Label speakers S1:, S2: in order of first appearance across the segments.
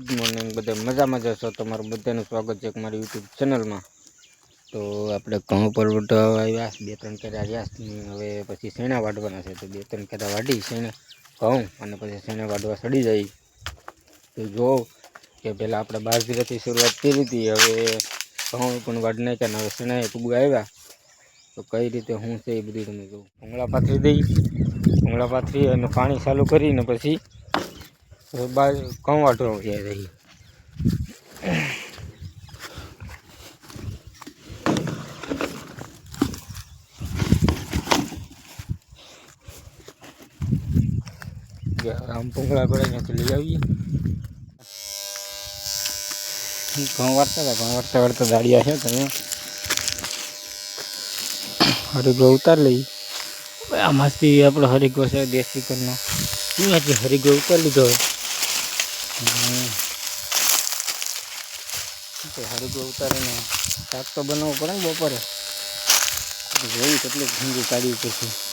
S1: Good morning બધા મજામાં જશો તમારું બધાનું સ્વાગત છે મારી યુટ્યુબ ચેનલમાં તો આપણે ઘઉં પર આવ્યા, બે ત્રણ કેરા રહ્યા હવે પછી શેણા વાઢવાના છે. તો બે ત્રણ કેરા વાઢી, શેણા, ઘઉં અને પછી શેણા વાઢવા સડી જાય. તો જો કે પહેલાં આપણે બાજરીથી શરૂઆત કરી હતી, હવે ઘઉં પણ વાઢ નાખ્યા ને હવે શેણાએ ટૂંબું આવ્યા. તો કઈ રીતે હું છે એ બધું તમે જોઉં. ભૂંગળા પાથરી દઈ ભૂંગળા પાથરી અને પાણી ચાલુ કરીને પછી બાર ઘઉં વાટવા જાય રહી આમ ભૂંગળા પડે ત્યાંથી લઈ આવીએ ઘઉં વાળતા હતા ઘઉં વાળતા વાળતા દાડિયા છે તમે હરિગો ઉતાર લઈ આમાંથી આપણો હરિગો છે દેશી કરનો અહીંયાથી હરિગો ઉતાર લીધો હોય તો ઉતારીને શાક તો બનાવવું પડે ને બપોરે જોયું કેટલું ઘીંગું કાઢ્યું પછી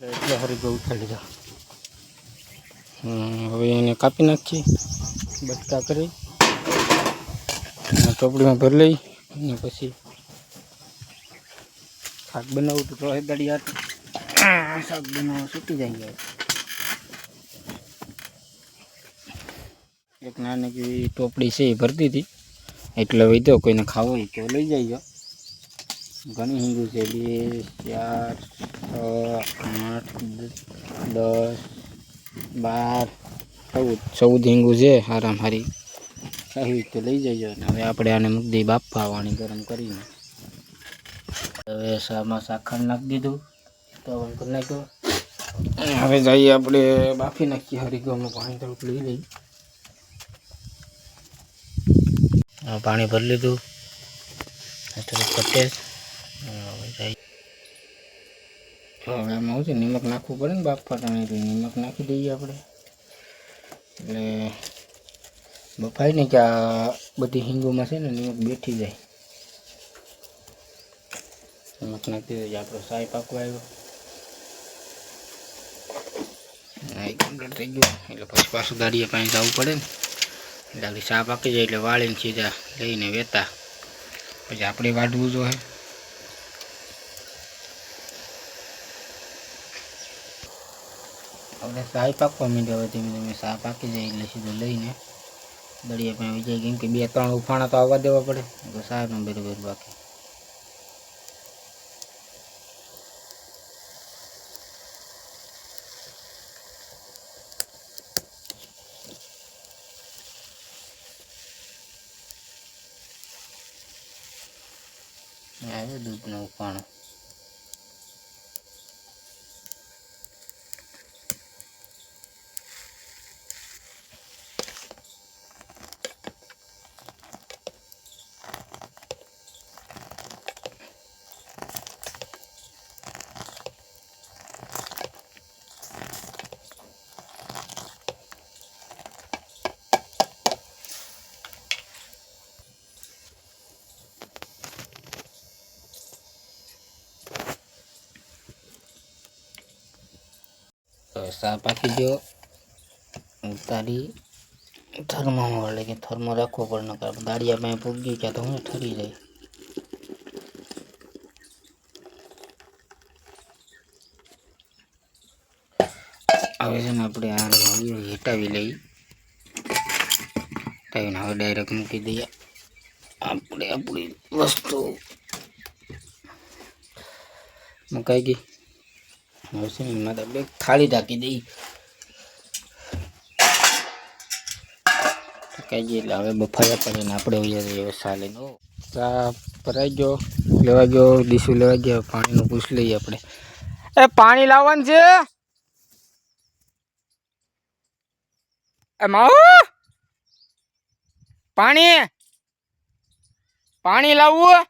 S1: એટલે હરિગો ઉતારી લીધો હમ, હવે એને કાપી નાખીએ. બટકા કરી. ચોપડીમાં ભરી લઈ અને પછી શાક બનાવવું તો રોહે ગાડી હાથ. શાક બનાવવા છૂટી જાય એક નાની ટોપડી છે એ ભરતી હતી. એટલે વૈધો કોઈને ખાવો હોય તો લઈ જાય ઘણી હિંગુ છે બે ચાર આઠ, દસ, બાર, ચૌદ. ચૌદ હિંગું છે, હારામ હારી. આવી રીતે લઈ જજો હવે આપણે આને મૂકી દઈએ બાફા વાણી ગરમ કરીને. હવે શામાં સાખર નાખી દીધું. તો નાખ્યો. અને હવે જઈએ આપણે બાફી નાખીએ હરી હરિગોમાં પાણી થોડુંક લઈ લઈ આ પાણી ભરી લીધું. થોડુંક કટે હવે જઈએ તો હવે આમાં શું છે, નિમક નાખવું પડે ને બાફા એટલે નિમક નાખી દઈએ આપણે. એટલે બફાય ને કે આ બધી હિંગોમાં છે ને નિમક બેઠી જાય. નિમક નાખી દઈએ આપણો સાય પાકવા આવ્યો. કમ્પ્લીટ થઈ ગયું, એટલે પછી પાછું ગાડીએ પાણી જવું પડે ને. એટલે આપણી ચા પાકી જાય, એટલે વાળીને સીધા લઈને વેતા. પછી આપણે વાઢવું જોઈએ. આપણે સાય પાકવા માંડ્યા હવે ધીમે ધીમે સા પાકી જાય એટલે સીધું લઈને દળિયા પાસે આવી જાય કેમ કે બે ત્રણ ઉફાણા તો આવવા દેવા પડે તો સાનું બરોબર બાકી આવ્યો દૂધનો ઉફાણો તો સા પાકી ગયો ઉતારી થર્મોમાં એટલે કે થર્મો રાખવો પડે નકર દાળિયા પાસે પૂગી ગયા તો હું ઠરી જાય હવે છે ને આપણે આ નળીઓ હેટાવી લઈ હેટાવીને હવે ડાયરેક્ટ મૂકી દઈએ આપણે આપણી વસ્તુ મુકાઈ ગઈ છે ને થાળી ઢાંકી દઈ. કઈ જઈએ એટલે હવે બફાયા આપણે જઈએ હવે સા ચા ભરાઈ ગયો. લેવા ગયો ડીશું લેવા ગયો પાણીનું પૂછ લઈએ આપણે. એ પાણી લાવવાનું છે. એ પાણી! પાણી લાવવું!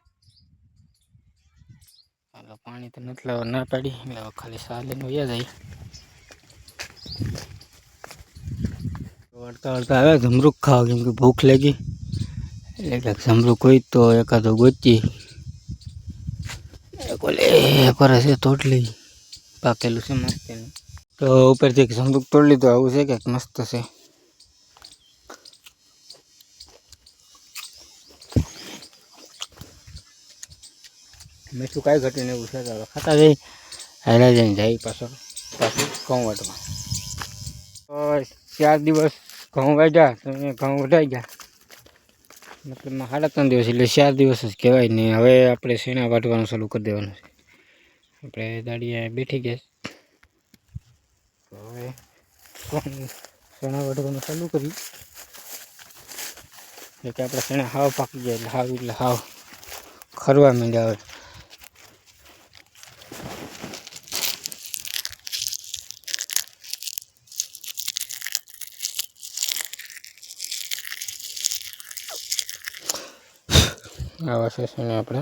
S1: પાણી તો નથી લાવવા ના પાડી એટલે ખાલી સા લઈને વયા જાય. વળતા વળતા આવે જમરૂખ ખાવા કેમ કે ભૂખ લાગી. એટલે કાંઈક જમરૂખ હોય તો એકાદો ગોચી એક પર છે તોટલી પાકેલું છે મસ્ત તો ઉપરથી એક જમરૂક તોડી લીધું આવું છે કંઈક મસ્ત છે? મીઠું કાંઈ ઘટીને એવું છે તો ખાતા જઈ હાલ્યા જઈને જાય પાછળ પાછું ઘઉં વાટવા તો ચાર દિવસ ઘઉં વાઢ્યા, તો એ ઘઉં વઢાઈ ગયા. મતલબ સાડા ત્રણ દિવસ, એટલે ચાર દિવસ જ કહેવાય નહીં હવે આપણે શેણા વાટવાનું ચાલુ કરી દેવાનું છે? આપણે દાડીએ બેઠી ગયા હવે શેણા વાટવાનું ચાલુ કરી એટલે કે આપણે શેણા હાવ પાકી જાય એટલે હાવ એટલે હાવ ખરવા માંડ્યા હવે. આવા શેણા આપણે.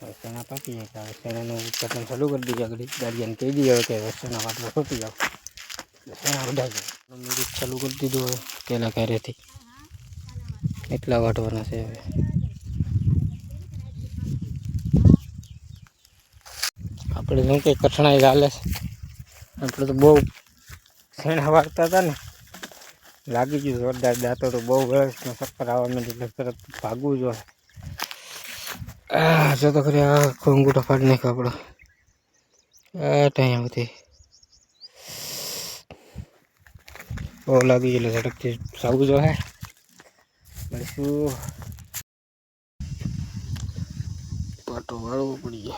S1: હવે શેણા પાકી જાય હવે સેનાનું ઉત્પાદન ચાલુ કરી દીધું. આગળ ગાડીયાને કહી દઈએ હવે કે શેણા વાટવા છોટી જાવ એટલે શેણા જાય મિરિટ ચાલુ કરી દીધું હવે પહેલાં કાર્યથી એટલા વાટવાના છે હવે? આપણે શું કંઈ કઠણાઈ ચાલે છે, આપણે તો બહુ શેણા વાગતા હતા ને લાગી ગયું જોરદાર દાંતો તો બહુ વર્ષનો ચક્કર આવવા માંડી તરત ભાગવું જોઈએ. જો તો ખરી આ અંગૂઠો ફાડી નાખ્યો આપણો. આ ટાઈમ હતી બહુ લાગી ગયેલો ઝડપથી સાવું જો હે શું? પાટો વાળવો પડી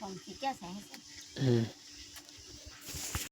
S1: Phòng.